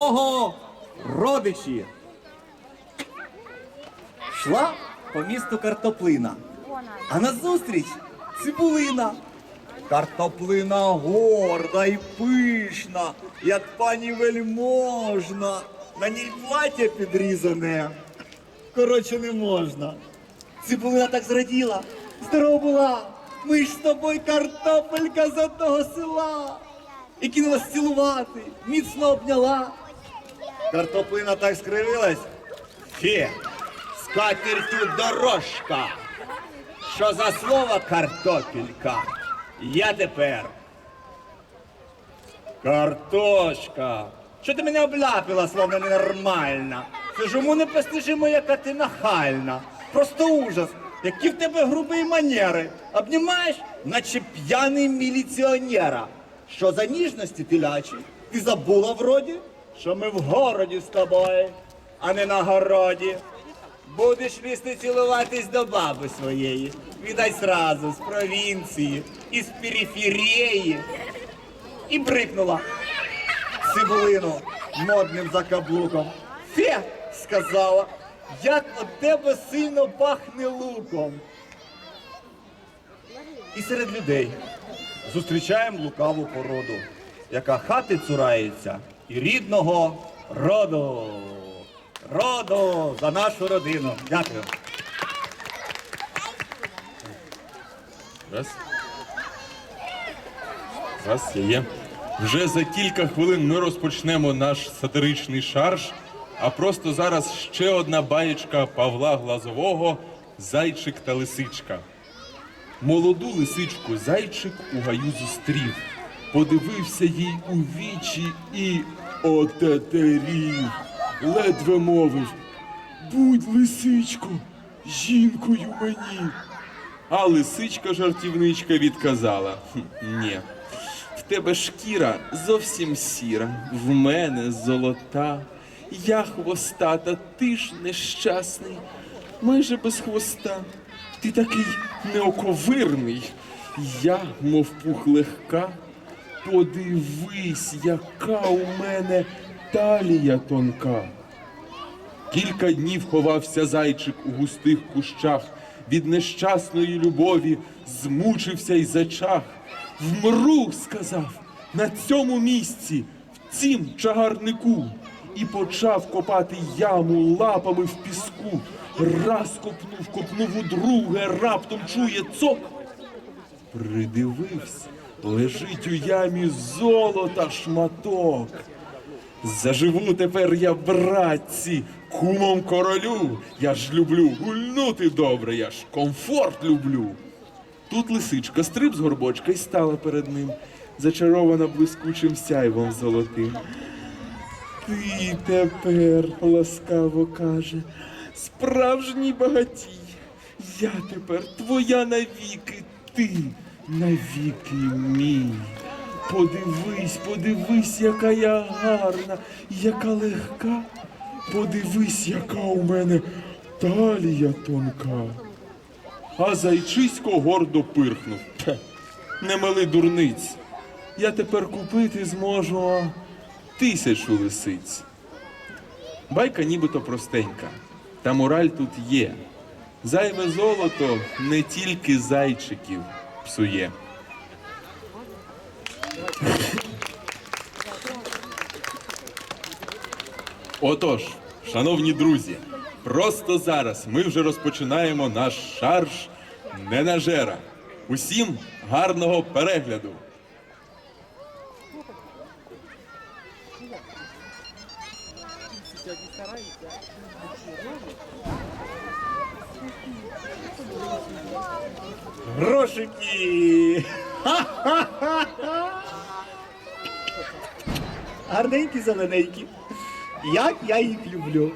Ого, родичі! Шла по місту картоплина, а назустріч цибулина. Картоплина горда і пишна, як пані вельможна. На ній плаття підрізане. Коротше, не можна. Цибулина так зраділа. Здорова була. Ми ж з тобою картопелька з одного села. І кинулась цілувати, міцно обняла. Картоплина так скривилась. Фе, з катертю дорожка. Що за слово картопелька? Я тепер. Картошка. Що ти мене обляпила, словно ненормальна? Це ж уму непостижимо, яка ти нахальна. Просто ужас. Які в тебе грубі манери. Обнімаєш, наче п'яний міліціонера. Що за ніжності телячі? Ти забула вроді, що ми в городі з тобою, а не на городі. Будеш лізти цілуватись до баби своєї. Відай сразу з провінції, із периферії. І брикнула цибулину модним закаблуком. Фе, сказала, як от тебе сильно пахне луком. І серед людей зустрічаємо лукаву породу, яка хати цурається і рідного роду. Роду за нашу родину. Дякую. Раз. Раз, я є. Вже за кілька хвилин ми розпочнемо наш сатиричний шарж, а просто зараз ще одна баєчка Павла Глазового Зайчик та лисичка. Молоду лисичку зайчик у гаю зустрів, подивився їй у вічі і отетерів, ледве мовив. Будь, лисичко, жінкою мені. А лисичка жартівничка відказала: ні, в тебе шкіра зовсім сіра, в мене золота. Я хвостата, ти ж нещасний, майже без хвоста. Ти такий неоковирний, я, мов пух легка. Подивись, яка у мене талія тонка. Кілька днів ховався зайчик у густих кущах, від нещасної любові змучився й зачах. Вмру, сказав, на цьому місці, в цім чагарнику, і почав копати яму лапами в піску. Раз копнув, копнув у друге, раптом чує цок. Придивився, лежить у ямі золота шматок. Заживу тепер я, братці, кумом королю. Я ж люблю гульнути добре, я ж комфорт люблю. Тут лисичка стриб з горбочка й стала перед ним, зачарована блискучим сяйвом золотим. Ти тепер, ласкаво каже, справжній багатій. Я тепер твоя навіки, ти навіки мій. Подивись, подивись, яка я гарна, яка легка. Подивись, яка у мене талія тонка. А зайчисько гордо пирхнув. Не мили дурниць. Я тепер купити зможу тисячу лисиць. Байка нібито простенька, та мораль тут є. Зайве золото не тільки зайчиків псує. Отож, шановні друзі, просто зараз ми вже розпочинаємо наш шарж ненажера. Усім гарного перегляду! Грошики! Гарненькі зелененькі. Як я їх люблю.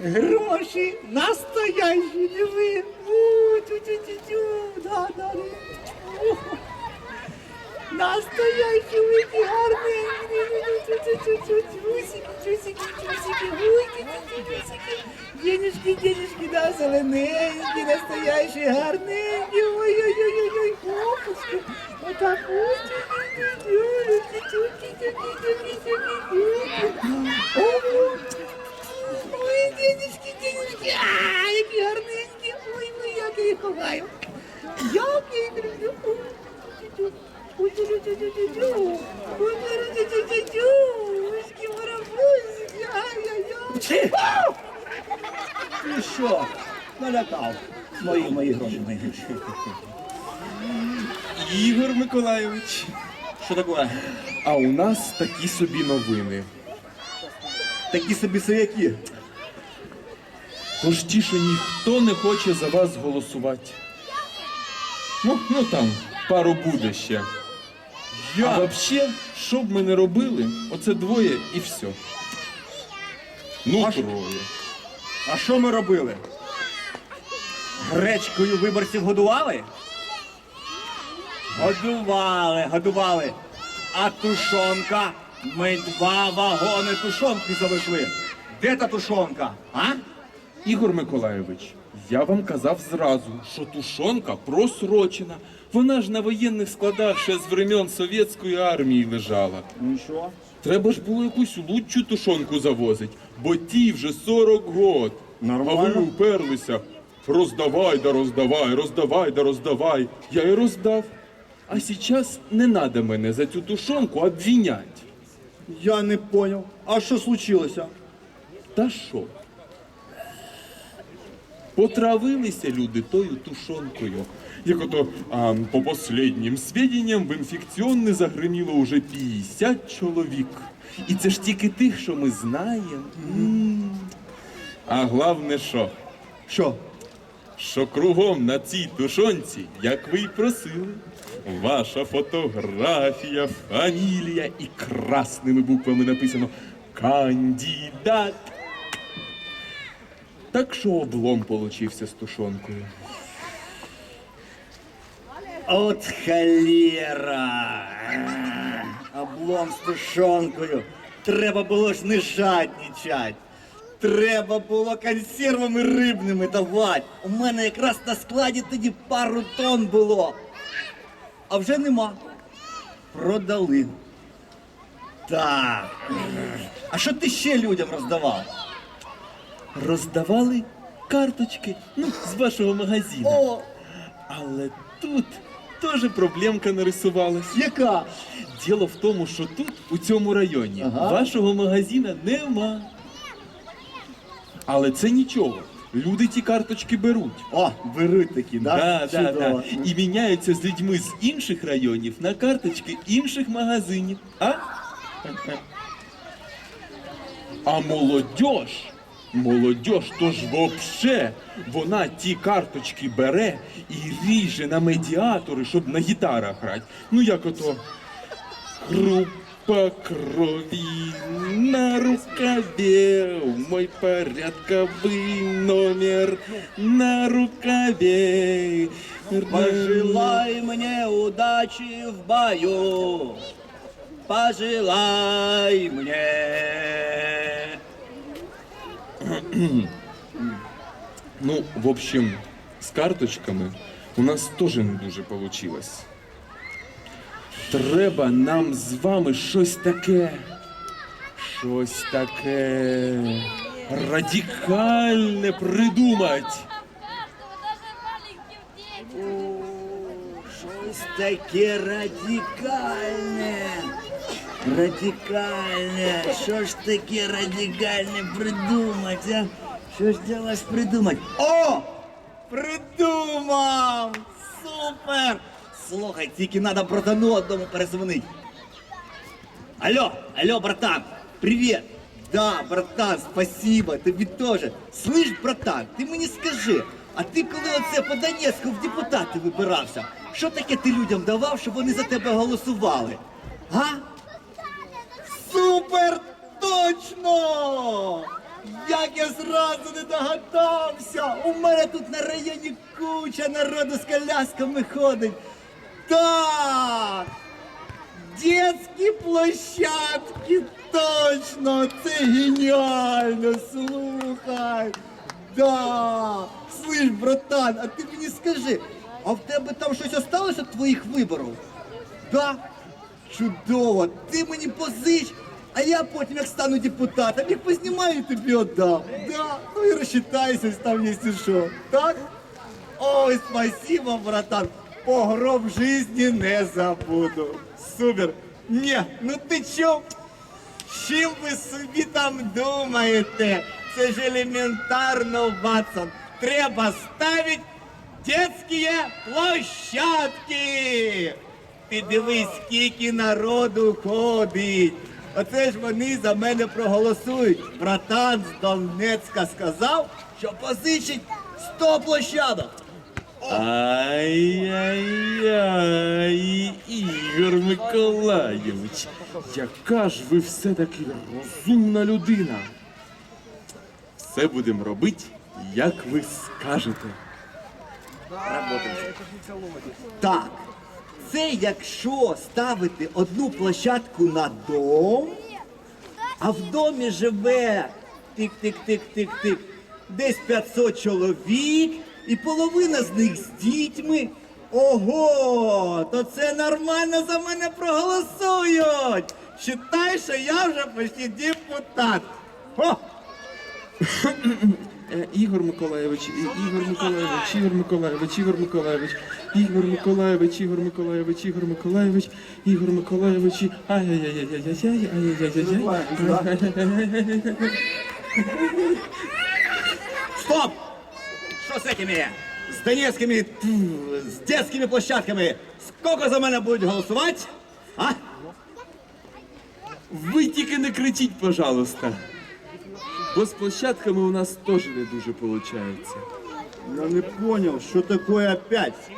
Гроші настоящі, диви. Настоящі ви гарненькі. Чусики, чусики, чусики, гуйки, чусики. Денежки, денежки, да, зелененькі, настоящі, гарненькі. Ой-ой-ой-ой-ой, хлопушки. Отак, тюльки, тюльки, тюльки, тюльки, тюльки, тюльки. Ой, денежки, денежки, а, які гарненькі. Ой, ну як я їх ховаю. Як я їх люблю. Ой, тю-тю-тю-тю-тю. Ой, тю-тю-тю-тю-тю. Ти що? Налякав. Мої, мої гроші, мої гроші. Ігор Миколайович. Що таке? А у нас такі собі новини. Такі собі свояки. Тож ті, що ніхто не хоче за вас голосувати. Ну, ну там, пару буде ще. А взагалі, що б ми не робили, оце двоє і все. Ну, А. А що ми робили? Гречкою виборців годували? Годували, годували. А тушонка? Ми два вагони тушонки завезли. Де та тушонка? А? Ігор Миколайович, я вам казав зразу, що тушонка просрочена. Вона ж на воєнних складах ще з времен совєтської армії лежала. Ну і що? Треба ж було якусь лучшу тушонку завозить, бо ті вже 40 год. Нормально. А ви уперлися. Роздавай да роздавай, роздавай да роздавай. Я й роздав. А зараз не треба мене за цю тушонку обвинять. Я не понял. А що случилося? Та що? Потравилися люди тою тушонкою. Як ото, а, по последнім сведенням, в інфекціонне загриміло уже 50 чоловік. І це ж тільки тих, що ми знаємо. А головне що? Що? Що кругом на цій тушонці, як ви й просили, ваша фотографія, фамілія і красними буквами написано кандидат. Так що облом получився з тушонкою. От холера. Облом з тушонкою. Треба було ж не жаднічать. Треба було консервами рибними давати. У мене якраз на складі тоді пару тонн було. А вже нема. Продали. Так. А що ти ще людям роздавав? Роздавали карточки ну, з вашого магазину. О, Але тут теж проблемка нарисувалась. яка? Діло в тому, що тут, у цьому районі, Ага. вашого магазина нема. Але це нічого. Люди ті карточки беруть. О, беруть такі, да? Да, да, да. Чудово. І міняються з людьми з інших районів на карточки інших магазинів. А? А молодь, молодь, то ж вообще, вона ті карточки бере і ріже на медіатори, щоб на гітарах грати. Ну як ото група крові на рукаве, мой порядковий номер на рукаве. Пожелай мне удачи в бою. Пожелай мне. Ну, в общем, з карточками у нас теж не дуже вийшло. Треба нам з вами щось таке. Щось таке радикальне детям. Щось таке радикальне. Радикальне. Що ж таке радикальне придумати, а? Що ж для вас придумати? О! Придумав! Супер! Слухай, тільки треба братану одному перезвонити. Алло, алло, братан, привет. Да, братан, спасибо, тобі теж. Слышь, братан, ти мені скажи, а ти коли оце по Донецьку в депутати вибирався, що таке ти людям давав, щоб вони за тебе голосували? Га? Супер! Точно! Як я зразу не догадався! У мене тут на районі куча народу з колясками ходить. Так! Детські площадки, точно! Це геніально! Слухай! Да! Слышь, братан, а ти мені скажи, а в тебе там щось осталось від твоїх виборів? Да? Чудово! Ти мені позич, а я потім, як стану депутатом, їх познімаю і тобі віддам. Да? Ну і розчитайся там, якщо що. Так? Ой, спасибо, братан. Погроб жизни не забуду. Супер. Ні, ну ти чо? Чим ви собі там думаєте? Це ж елементарно, Ватсон. Треба ставити детські площадки. Ти дивись, скільки народу ходить. Оце ж вони за мене проголосують. Братан з Донецька сказав, що позичить 100 площадок. Ай-яй-яй, Ігор Миколайович, яка ж ви все-таки розумна людина. Все будемо робити, як ви скажете. Так, це якщо ставити одну площадку на дом, а в домі живе тик-тик-тик-тик-тик, десь 500 чоловік, і половина з них з дітьми. Ого, то це нормально за мене проголосують. Считай, що я вже почти депутат. О! Е, Ігор Миколайович, І- Ігор Миколайович, Ігор Миколайович, Ігор Миколайович, Ігор Миколайович, Ігор Миколайович, Ігор Миколайович, Ігор Миколайович, ай-яй-яй-яй-яй, Бо з площадками у нас теж не дуже виходить. Я не понял, що таке опять?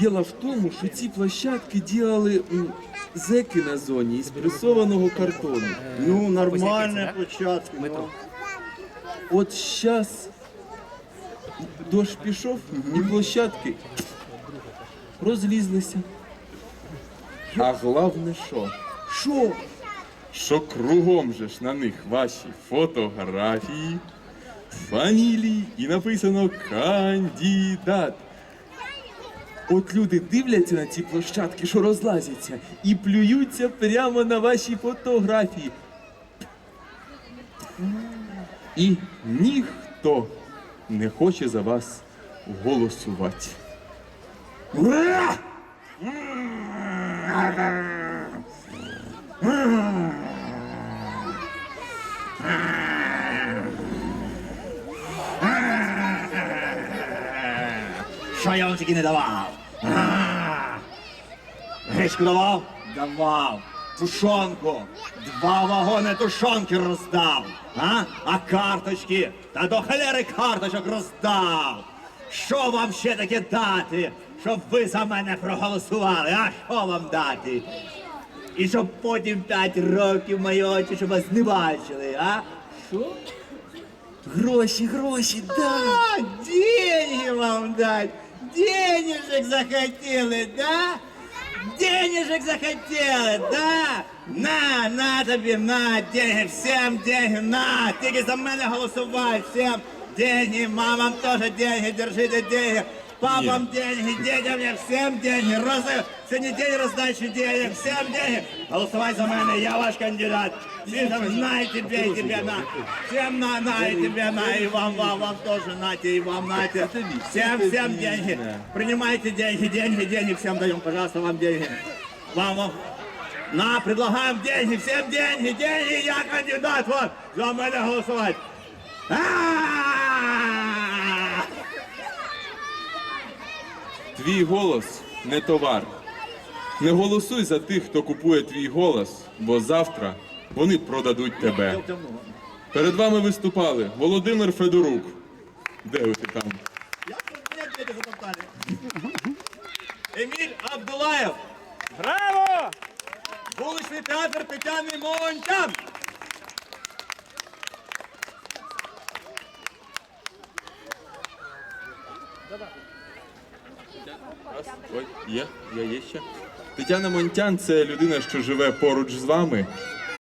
Діло в тому, що ці площадки ділили м, зеки на зоні із пресованого картону. Ну, нормальні площадки. ну. От зараз дощ пішов і площадки розлізлися. А головне що? Що? Що кругом же ж на них ваші фотографії, фамілії і написано кандидат. От люди дивляться на ці площадки, що розлазяться, і плюються прямо на ваші фотографії. І ніхто не хоче за вас голосувати. Ура! Що я вам тільки не давав? Гречку давав? Давав. Тушонку. Два вагони тушонки роздав. А? а карточки? Та до холери карточок роздав. Що вам ще таке дати, щоб ви за мене проголосували? А що вам дати? І щоб потім п'ять років мої очі, щоб вас не бачили, а? Що? Гроші, гроші, да. деньги вам дать. Денежек захотели, да? Денежек захотели, да? На, на тобі, на, деньги, всім деньги, на, тільки за мене голосувати, всім деньги, мамам теж деньги, держите деньги, папам деньги, детям я всім деньги, роз... сьогодні день роздачі денег, всім деньги, голосувай за мене, я ваш кандидат, всі там, на, і тебе, і тебе, на, всім на, на, і тебе, на, і вам, вам, вам тоже, нате, і вам, нате, всем, всем деньги, принимайте деньги, деньги, деньги, всем даем, пожалуйста, вам деньги, вам, вам, на, предлагаем деньги, всем деньги, деньги, я кандидат, вот, за мене голосувати. А-а-а! Твій голос не товар. Не голосуй за тих, хто купує твій голос, бо завтра вони продадуть тебе. Перед вами виступали Володимир Федорук. Де ви ти там? Еміль Абдулаєв. Браво! Вуличний театр Тетяни Монтян. Ой, є, я є ще. Тетяна Монтян це людина, що живе поруч з вами